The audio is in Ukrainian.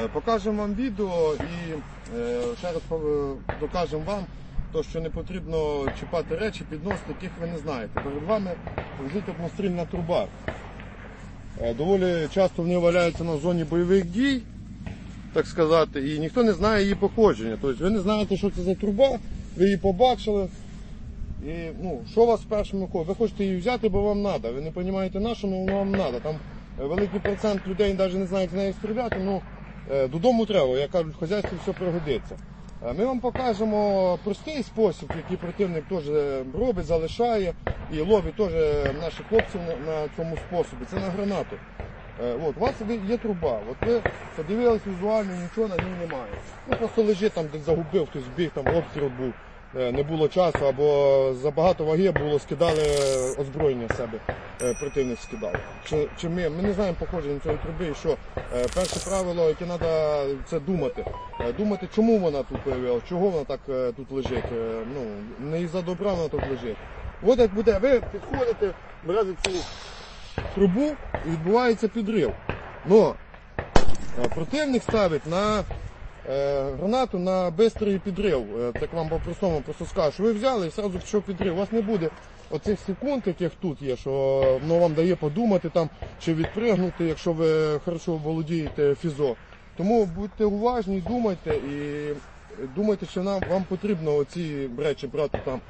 Е, Покажемо вам відео і е, ще раз докажемо вам, то, що не потрібно чіпати речі, підносити, яких ви не знаєте. Перед вами лежить однострільна труба. Е, Доволі часто вони валяються на зоні бойових дій, так сказати, і ніхто не знає її походження. Тобто ви не знаєте, що це за труба, ви її побачили. І ну, що у вас в першому? Ви хочете її взяти, бо вам треба. Ви не розумієте на що, але вам треба. Там великий процент людей навіть не знають з нею стріляти. Ну, додому треба, як кажуть, в хазяйстві все пригодиться. Е, Ми вам покажемо простий спосіб, який противник теж робить, залишає і ловить теж наших хлопців на, цьому способі. Це на гранату. Е, От, у вас є- труба, от ви подивились візуально, нічого на ній немає. Ну просто лежить там, десь загубив, хтось біг, там обстріл був, е, не було часу, або забагато ваги було, скидали озброєння себе, е, противник скидав. Чи, чи ми, ми не знаємо походження цієї труби, що е, перше правило, яке треба, це думати. Е, Думати, чому вона тут появилась, чого вона так е, тут лежить. Е, Ну, не із-за добра вона тут лежить. От як буде, ви підходите, берете цю трубу і відбувається підрив. Но е, противник ставить на е, гранату на бистрий підрив. Е, так вам по-простому просто скажу, що ви взяли і одразу пішов підрив. У вас не буде оцих секунд, яких тут є, що воно вам дає подумати там чи відпригнути, якщо ви хорошо володієте фізо. Тому будьте уважні, думайте і думайте, що нам вам потрібно оці речі брати там